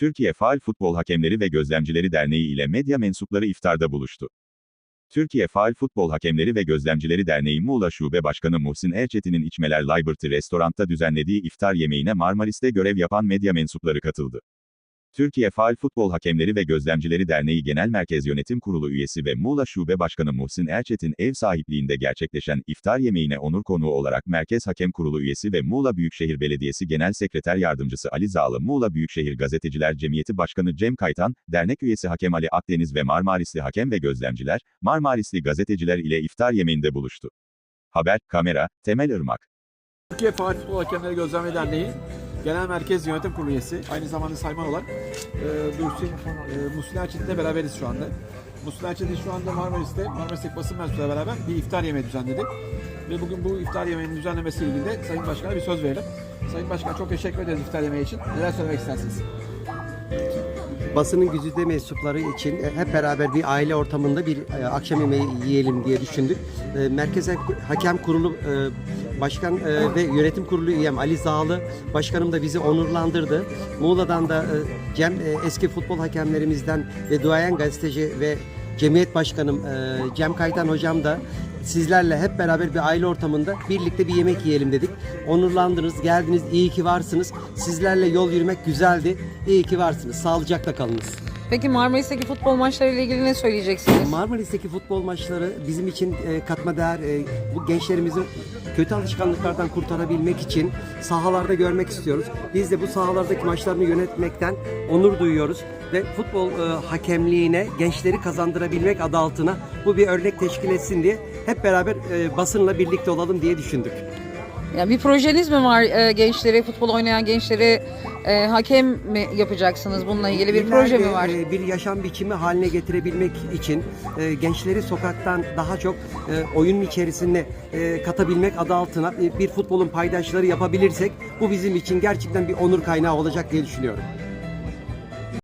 Türkiye Faal Futbol Hakemleri ve Gözlemcileri Derneği ile medya mensupları iftarda buluştu. Türkiye Faal Futbol Hakemleri ve Gözlemcileri Derneği Muğla Şube Başkanı Muhsin Erçetin'in İçmeler Liberty Restorant'ta düzenlediği iftar yemeğine Marmaris'te görev yapan medya mensupları katıldı. Türkiye Faal Futbol Hakemleri ve Gözlemcileri Derneği Genel Merkez Yönetim Kurulu üyesi ve Muğla Şube Başkanı Muhsin Erçetin ev sahipliğinde gerçekleşen iftar yemeğine onur konuğu olarak Merkez Hakem Kurulu üyesi ve Muğla Büyükşehir Belediyesi Genel Sekreter Yardımcısı Ali Zağlı Muğla Büyükşehir Gazeteciler Cemiyeti Başkanı Cem Kaytan, dernek üyesi Hakem Ali Akdeniz ve Marmarisli Hakem ve Gözlemciler, Marmarisli gazeteciler ile iftar yemeğinde buluştu. Haber, kamera, Temel Irmak. Türkiye Faal Futbol Hakemleri Gözleme Derneği Genel Merkez Yönetim Kurulu üyesi, aynı zamanda sayman olan e, Muhsin, e, Erçetin'le beraberiz şu anda. Erçetin şu anda Marmaris'te, Marmaris'teki basın mensuplarıyla beraber bir iftar yemeği düzenledik. Ve bugün bu iftar yemeğinin düzenlemesiyle ilgili de Sayın Başkan'a bir söz verelim. Sayın Başkan çok teşekkür ederiz iftar yemeği için. Neler söylemek istersiniz? Basının güzide mensupları için e, hep beraber bir aile ortamında bir e, akşam yemeği yiyelim diye düşündük. E, Merkez Hakem Kurulu Başkan ve Yönetim Kurulu üyem Ali Zağlı Başkanım da bizi onurlandırdı. Muğla'dan da Cem eski futbol hakemlerimizden ve duayen gazeteci ve Cemiyet Başkanım Cem Kaytan Hocam da sizlerle hep beraber bir aile ortamında birlikte bir yemek yiyelim dedik. Onurlandınız, geldiniz, iyi ki varsınız. Sizlerle yol yürümek güzeldi. İyi ki varsınız. Sağlıcakla kalınız. Peki Marmaris'teki futbol maçlarıyla ilgili ne söyleyeceksiniz? Marmaris'teki futbol maçları bizim için e, katma değer. E, bu gençlerimizi kötü alışkanlıklardan kurtarabilmek için sahalarda görmek istiyoruz. Biz de bu sahalardaki maçlarını yönetmekten onur duyuyoruz ve futbol e, hakemliğine gençleri kazandırabilmek adı altına bu bir örnek teşkil etsin diye hep beraber e, basınla birlikte olalım diye düşündük. Yani bir projeniz mi var e, gençlere, futbol oynayan gençlere e, hakem mi yapacaksınız bununla ilgili bir proje mi var? e, bir yaşam biçimi haline getirebilmek için e, gençleri sokaktan daha çok e, oyunun içerisine e, katabilmek adı altına e, bir futbolun paydaşları yapabilirsek bu bizim için gerçekten bir onur kaynağı olacak diye düşünüyorum.